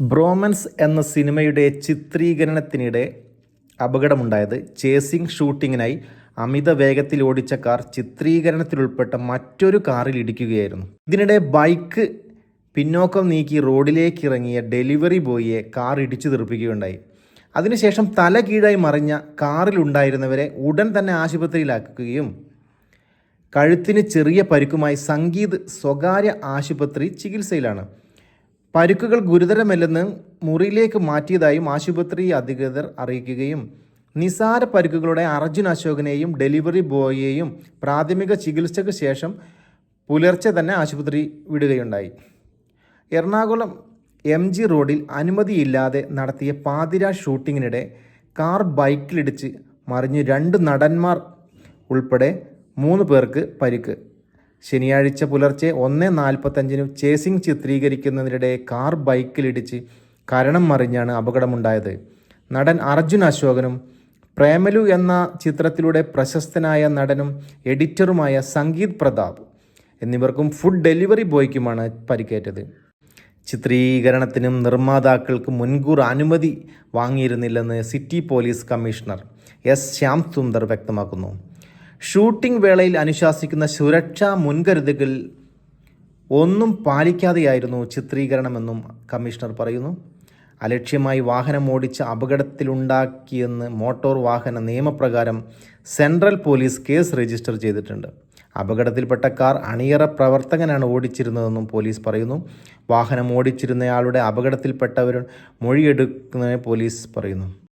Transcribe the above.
ബ്രോമൻസ് എന്ന സിനിമയുടെ ചിത്രീകരണത്തിനിടെ അപകടമുണ്ടായത് ചേസിംഗ് ഷൂട്ടിങ്ങിനായി അമിത വേഗത്തിൽ ഓടിച്ച കാർ ചിത്രീകരണത്തിലുൾപ്പെട്ട മറ്റൊരു കാറിൽ ഇടിക്കുകയായിരുന്നു. ഇതിനിടെ ബൈക്ക് പിന്നോക്കം നീക്കി റോഡിലേക്ക് ഇറങ്ങിയ ഡെലിവറി ബോയിയെ കാർ ഇടിച്ചു തെറിപ്പിക്കുകയുണ്ടായി. അതിനുശേഷം തല കീഴായി മറിഞ്ഞ കാറിലുണ്ടായിരുന്നവരെ ഉടൻ തന്നെ ആശുപത്രിയിലാക്കുകയും കഴുത്തിന് ചെറിയ പരുക്കുമായി സംഗീത് സ്വകാര്യ ആശുപത്രി ചികിത്സയിലാണ്. പരുക്കുകൾ ഗുരുതരമല്ലെന്ന് മുറിയിലേക്ക് മാറ്റിയതായും ആശുപത്രി അധികൃതർ അറിയിക്കുകയും നിസാര പരുക്കുകളുടെ അർജുൻ അശോകനെയും ഡെലിവറി ബോയിയെയും പ്രാഥമിക ചികിത്സയ്ക്ക് ശേഷം പുലർച്ചെ തന്നെ ആശുപത്രി വിടുകയുണ്ടായി. എറണാകുളം എം ജി റോഡിൽ അനുമതിയില്ലാതെ നടത്തിയ പാതിര ഷൂട്ടിങ്ങിനിടെ കാർ ബൈക്കിലിടിച്ച് മറിഞ്ഞ് രണ്ട് നടന്മാർ ഉൾപ്പെടെ മൂന്ന് പേർക്ക് പരിക്ക്. ശനിയാഴ്ച പുലർച്ചെ ഒന്ന് നാൽപ്പത്തഞ്ചിന് ചേസിംഗ് ചിത്രീകരിക്കുന്നതിനിടെ കാർ ബൈക്കിലിടിച്ച് കരണം മറിഞ്ഞാണ് അപകടമുണ്ടായത്. നടൻ അർജുൻ അശോകനും പ്രേമലു എന്ന ചിത്രത്തിലൂടെ പ്രശസ്തനായ നടനും എഡിറ്ററുമായ സംഗീത് പ്രതാപ് എന്നിവർക്കും ഫുഡ് ഡെലിവറി ബോയ്ക്കുമാണ് പരിക്കേറ്റത്. ചിത്രീകരണത്തിനും നിർമ്മാതാക്കൾക്ക് മുൻകൂർ അനുമതി വാങ്ങിയിരുന്നില്ലെന്ന് city police commissioner S Shyam Sundar വ്യക്തമാക്കുന്നു. ഷൂട്ടിംഗ് വേളയിൽ അനുശാസിക്കുന്ന സുരക്ഷാ മുൻകരുതലുകൾ ഒന്നും പാലിക്കാതെയായിരുന്നു ചിത്രീകരണമെന്നും കമ്മീഷണർ പറയുന്നു. അലക്ഷ്യമായി വാഹനം ഓടിച്ച് അപകടത്തിലുണ്ടാക്കിയെന്ന് മോട്ടോർ വാഹന നിയമപ്രകാരം സെൻട്രൽ പോലീസ് കേസ് രജിസ്റ്റർ ചെയ്തിട്ടുണ്ട്. അപകടത്തിൽപ്പെട്ട കാർ അണിയറ പ്രവർത്തകനാണ് ഓടിച്ചിരുന്നതെന്നും പോലീസ് പറയുന്നു. വാഹനം ഓടിച്ചിരുന്നയാളുടെ അപകടത്തിൽപ്പെട്ടവരും മൊഴിയെടുക്കുന്നതിന് പോലീസ് പറയുന്നു.